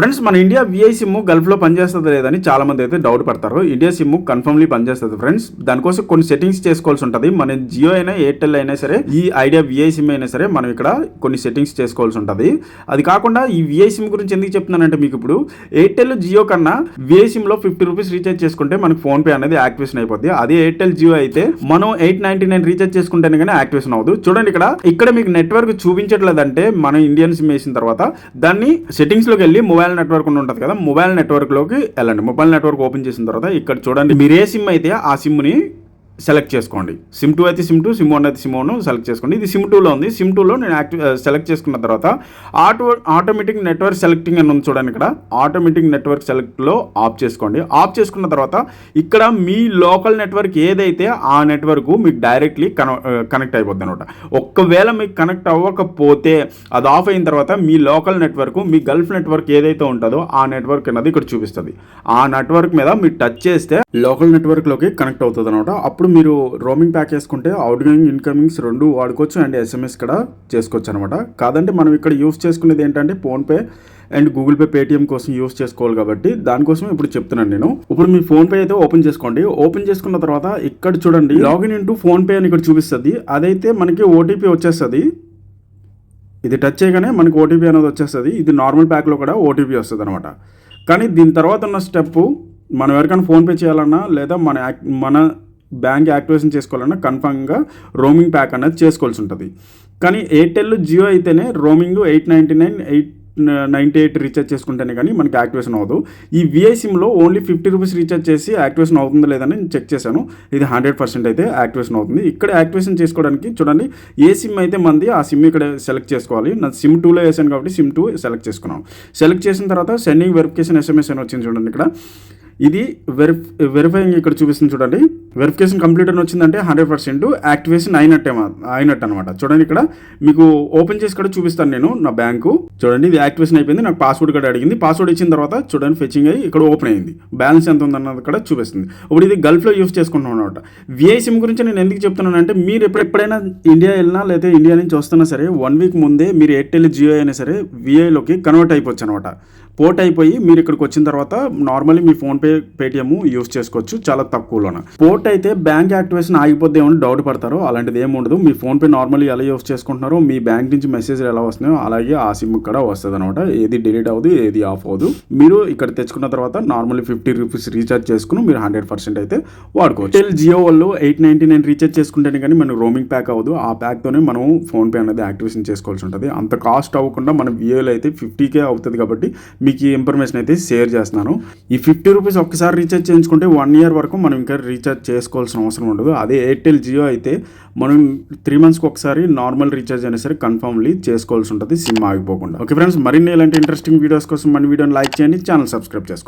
Friends మన India VI SIM గల్ఫ్లో పనిచేస్తుంది లేదని చాలా మంది అయితే డౌట్ పడతారు. ఇండియా సిమ్ కన్ఫర్మ్లీ పనిచేస్తుంది ఫ్రెండ్స్. దానికోసం కొన్ని సెట్టింగ్స్ చేసుకోవాల్సి ఉంటుంది. మన జియో అయినా ఎయిర్టెల్ అయినా సరే ఈ ఐడియా విఐ సిమ్ అయినా సరే మనం ఇక్కడ కొన్ని సెట్టింగ్స్ చేసుకోవాల్సి ఉంటుంది. అది కాకుండా ఈ విఐ సిమ్ గురించి ఎందుకు చెప్తున్నానంటే మీకు ఇప్పుడు ఎయిర్టెల్ జియో కన్నా విఐ సిమ్లో ఫిఫ్టీ రూపీస్ రీఛార్జ్ చేసుకుంటే మనకి ఫోన్ పే అనేది యాక్టివేషన్ అయిపోద్ది. అదే ఎయిర్టెల్ జియో అయితే మనం ఎయిట్ నైన్టీ నైన్ రీఛార్జ్ చేసుకుంటేనే కానీ యాక్టివేషన్ అవ్వదు. చూడండి ఇక్కడ ఇక్కడ మీకు నెట్వర్క్ చూపించట్లేదంటే మనం ఇండియన్ సిమ్ వేసిన తర్వాత దాన్ని సెట్టింగ్స్లోకి వెళ్ళి మొబైల్ నెట్వర్క్ ఉంటుంది కదా మొబైల్ నెట్వర్క్లోకి వెళ్ళండి. మొబైల్ నెట్వర్క్ ఓపెన్ చేసిన తర్వాత ఇక్కడ చూడండి మీరు ఏ సిమ్ అయితే ఆ సిమ్ని సెలెక్ట్ చేసుకోండి. సిమ్ టూ అయితే సిమ్ టూ సిమ్ వన్ అయితే సిమ్ వన్ సెలెక్ట్ చేసుకోండి. ఇది సిమ్ టూలో ఉంది. సిమ్ టూలో నేను యాక్టివ్ సెలెక్ట్ చేసుకున్న తర్వాత ఆటో ఆటోమేటిక్ నెట్వర్క్ సెలెక్టింగ్ అని ఉంది చూడండి ఇక్కడ. ఆటోమేటిక్ నెట్వర్క్ సెలెక్ట్లో ఆఫ్ చేసుకోండి. ఆఫ్ చేసుకున్న తర్వాత ఇక్కడ మీ లోకల్ నెట్వర్క్ ఏదైతే ఆ నెట్వర్క్ మీకు డైరెక్ట్లీ కన కనెక్ట్ అయిపోద్ది అనమాట. ఒక్కవేళ మీకు కనెక్ట్ అవ్వకపోతే అది ఆఫ్ అయిన తర్వాత మీ లోకల్ నెట్వర్క్ మీ గల్ఫ్ నెట్వర్క్ ఏదైతే ఉంటుందో ఆ నెట్వర్క్ అనేది ఇక్కడ చూపిస్తుంది. ఆ నెట్వర్క్ మీద మీరు టచ్ చేస్తే లోకల్ నెట్వర్క్లోకి కనెక్ట్ అవుతుంది అనమాట. అప్పుడు మీరు రోమింగ్ ప్యాక్ వేసుకుంటే అవుట్గోయింగ్ ఇన్కమింగ్స్ రెండు వాడుకోవచ్చు అండ్ ఎస్ఎంఎస్ కూడా చేసుకోవచ్చు అనమాట కాదంటే మనం ఇక్కడ యూస్ చేసుకునేది ఏంటంటే PhonePe and Google Pay Paytm కోసం యూస్ చేసుకోవాలి కాబట్టి దానికోసం ఇప్పుడు చెప్తున్నాను నేను. ఇప్పుడు మీ ఫోన్ పే అయితే ఓపెన్ చేసుకోండి. ఓపెన్ చేసుకున్న తర్వాత ఇక్కడ చూడండి లాగిన్ ఇంటూ ఫోన్ పే అని ఇక్కడ చూపిస్తుంది. అదైతే మనకి ఓటీపీ వచ్చేస్తుంది. ఇది టచ్ చేయగానే మనకి ఓటీపీ అనేది వచ్చేస్తుంది. ఇది నార్మల్ ప్యాక్లో కూడా ఓటీపీ వస్తుంది అనమాట కానీ దీని తర్వాత ఉన్న స్టెప్ మనం ఎవరికైనా ఫోన్పే చేయాలన్నా లేదా మన మన బ్యాంక్ యాక్టివేషన్ చేసుకోవాలన్నా కన్ఫామ్గా రోమింగ్ ప్యాక్ అనేది చేసుకోవాల్సి ఉంటుంది. కానీ ఎయిర్టెల్ జియో అయితేనే roaming eight ninety nine eight ninety eight recharge చేసుకుంటేనే కానీ మనకి యాక్టివేషన్ అవ్వదు. ఈ విఐ సిమ్లో ఓన్లీ ఫిఫ్టీ రూపీస్ రీఛార్జ్ చేసి యాక్టివేషన్ అవుతుందో లేదని నేను చెక్ చేశాను. ఇది హండ్రెడ్ పర్సెంట్ అయితే యాక్టివేషన్ అవుతుంది. ఇక్కడ యాక్టివేషన్ చేసుకోవడానికి చూడండి ఏ సిమ్ అయితే మంది ఆ సిమ్ ఇక్కడ సెలెక్ట్ చేసుకోవాలి. నా సిమ్ టూలో వేసాను కాబట్టి సిమ్ టూ సెలెక్ట్ చేసుకున్నాం. సెలెక్ట్ చేసిన తర్వాత సెండింగ్ వెరిఫికేషన్ ఎస్ఎంఎస్ అని వచ్చింది చూడండి ఇక్కడ. ఇది వెరిఫ్ వెరిఫైయింగ్ ఇక్కడ చూపిస్తుంది చూడండి. వెరిఫికేషన్ కంప్లీట్ అని వచ్చిందంటే హండ్రెడ్ పర్సెంట్ యాక్టివేషన్ అయినట్టే అయినట్టు అనమాట చూడండి ఇక్కడ మీకు ఓపెన్ చేసి కూడా చూపిస్తాను నేను నా బ్యాంకు. చూడండి ఇది యాక్టివేషన్ అయిపోయింది. నాకు పాస్వర్డ్ కూడా అడిగింది. పాస్వర్డ్ ఇచ్చిన తర్వాత చూడండి ఫెచింగ్ అయ్యి ఇక్కడ ఓపెన్ అయింది. బ్యాలెన్స్ ఎంత ఉందన్నది కూడా చూపిస్తుంది. ఇప్పుడు ఇది గల్ఫ్లో యూస్ చేసుకుంటున్నాం అనమాట విఐ సిమ్ గురించి నేను ఎందుకు చెప్తున్నానంటే మీరు ఎప్పుడు ఎప్పుడైనా ఇండియా వెళ్ళినా లేదా ఇండియా నుంచి వస్తున్నా సరే వన్ వీక్ ముందే మీరు ఎయిర్టెల్ జియో అయినా సరే విఐలోకి కన్వర్ట్ అయిపోవచ్చు అనమాట పోర్ట్ అయిపోయి మీరు ఇక్కడికి వచ్చిన తర్వాత నార్మల్లీ మీ ఫోన్పే పేటిఎం యూస్ చేసుకోవచ్చు. చాలా తక్కువలోన. పోర్ట్ అయితే బ్యాంక్ యాక్టివేషన్ ఆగిపోతే ఏమని డౌట్ పడతారు అలాంటిది ఏమి ఉండదు మీ ఫోన్పే నార్మల్లీ ఎలా యూస్ చేసుకుంటున్నారో మీ బ్యాంక్ నుంచి మెసేజ్లు ఎలా వస్తున్నాయో అలాగే ఆ సిమ్ కూడా వస్తుంది అనమాట ఏది డిలీట్ అవ్వదు ఏది ఆఫ్ అవ్వదు మీరు ఇక్కడ తెచ్చుకున్న తర్వాత నార్మల్లీ ఫిఫ్టీ రూపీస్ రీఛార్జ్ చేసుకుని మీరు హండ్రెడ్ పర్సెంట్ అయితే వాడుకోవచ్చు. టెల్ జియో వాళ్ళు ఎయిట్ నైన్టీ నైన్ రీఛార్జ్ చేసుకుంటేనే కానీ మనకు రోమింగ్ ప్యాక్ అవ్వదు. ఆ ప్యాక్తోనే మనం ఫోన్పే అనేది యాక్టివేషన్ చేసుకోవాల్సి ఉంటుంది. అంత కాస్ట్ అవ్వకుండా మన విఏలో అయితే ఫిఫ్టీకే అవుతుంది కాబట్టి మీకు ఈ ఇన్ఫర్మేషన్ అయితే షేర్ చేస్తున్నాను. ఈ ఫిఫ్టీ రూపీస్ ఒక్కసారి రీఛార్జ్ చేయించుకుంటే వన్ ఇయర్ వరకు మనం ఇంకా రీఛార్జ్ చేసుకోవాల్సిన అవసరం ఉండదు. అదే ఎయిర్టెల్ జియో అయితే మనం త్రీ మంత్స్కి ఒకసారి నార్మల్ రీఛార్జ్ అయినా సరే కన్ఫర్మ్లీ చేసుకోవాల్సి ఉంటుంది సిమ్ ఆగిపోకుండా. ఓకే ఫ్రెండ్స్ మరిన్ని ఇలాంటి ఇంట్రెస్టింగ్ వీడియోస్ కోసం మన వీడియోని లైక్ చేయండి ఛానల్ సబ్స్క్రైబ్ చేసుకోండి.